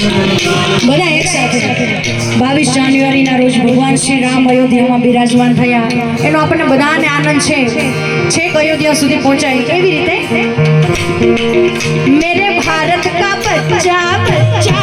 બધા એક સાથે. બાવીસ જાન્યુઆરીના રોજ ભગવાન શ્રી રામ અયોધ્યામાં બિરાજમાન થયા. એનો આપણને બધાને આનંદ છે. છેક અયોધ્યા સુધી પહોંચાય. એવી રીતે? મેરે ભારત કા બચ્ચા બચ્ચા